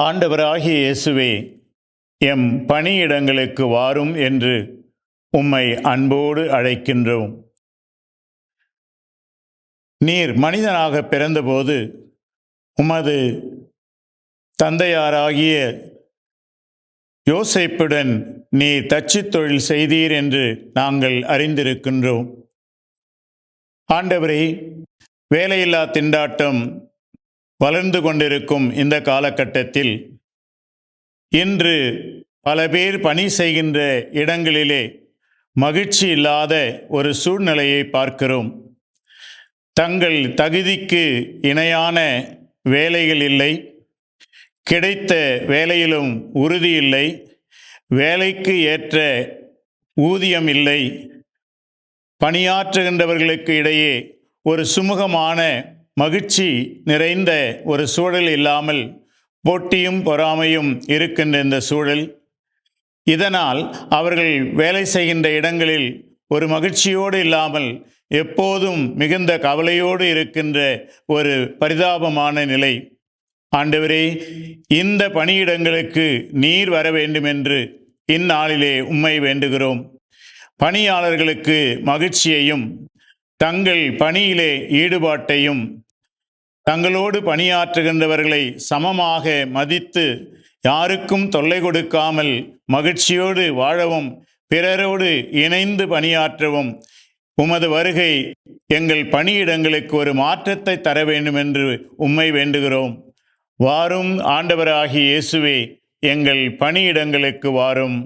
ஆண்டவராகிய இயேசுவே எம் பணியிடங்களுக்கு வாரும் என்று உம்மை அன்போடு அழைக்கின்றோம். நீர் மனிதனாக பிறந்தபோது உமது தந்தையாராகிய யோசைப்புடன் நீர் தச்சுத் தொழில் செய்தீர் என்று நாங்கள் அறிந்திருக்கின்றோம். ஆண்டவரே வேலையில்லா திண்டாட்டம் வளர்ந்து கொண்டிருக்கும் இந்த காலகட்டத்தில் இன்று பல பேர் பணி செய்கின்ற இடங்களிலே மகிழ்ச்சி இல்லாத ஒரு சூழ்நிலையை பார்க்கிறோம். தங்கள் தகுதிக்கு இணையான வேலைகள் இல்லை. கிடைத்த வேலையிலும் உறுதி இல்லை. வேலைக்கு ஏற்ற ஊதியம் இல்லை. பணியாற்றுகின்றவர்களுக்கு இடையே ஒரு சுமூகமான மகிழ்ச்சி நிறைந்த ஒரு சூழல் இல்லாமல் போட்டியும் பொறாமையும் இருக்கின்ற இந்த சூழல். இதனால் அவர்கள் வேலை செய்கின்ற இடங்களில் ஒரு மகிழ்ச்சியோடு இல்லாமல் எப்போதும் மிகுந்த கவலையோடு இருக்கின்ற ஒரு பரிதாபமான நிலை. ஆண்டவரே இந்த பணியிடங்களுக்கு நீர் வர வேண்டும் என்று இந்நாளிலே உண்மை வேண்டுகிறோம். பணியாளர்களுக்கு மகிழ்ச்சியையும் தங்கள் பணியிலே ஈடுபாட்டையும் தங்களோடு பணியாற்றுகின்றவர்களை சமமாக மதித்து யாருக்கும் தொல்லை கொடுக்காமல் மகிழ்ச்சியோடு வாழவும் பிறரோடு இணைந்து பணியாற்றவும் உமது வருகை எங்கள் பணியிடங்களுக்கு ஒரு மாற்றத்தை தர வேண்டும் என்று உம்மை வேண்டுகிறோம். வாரும் ஆண்டவராகிய இயேசுவே எங்கள் பணியிடங்களுக்கு வாரும்.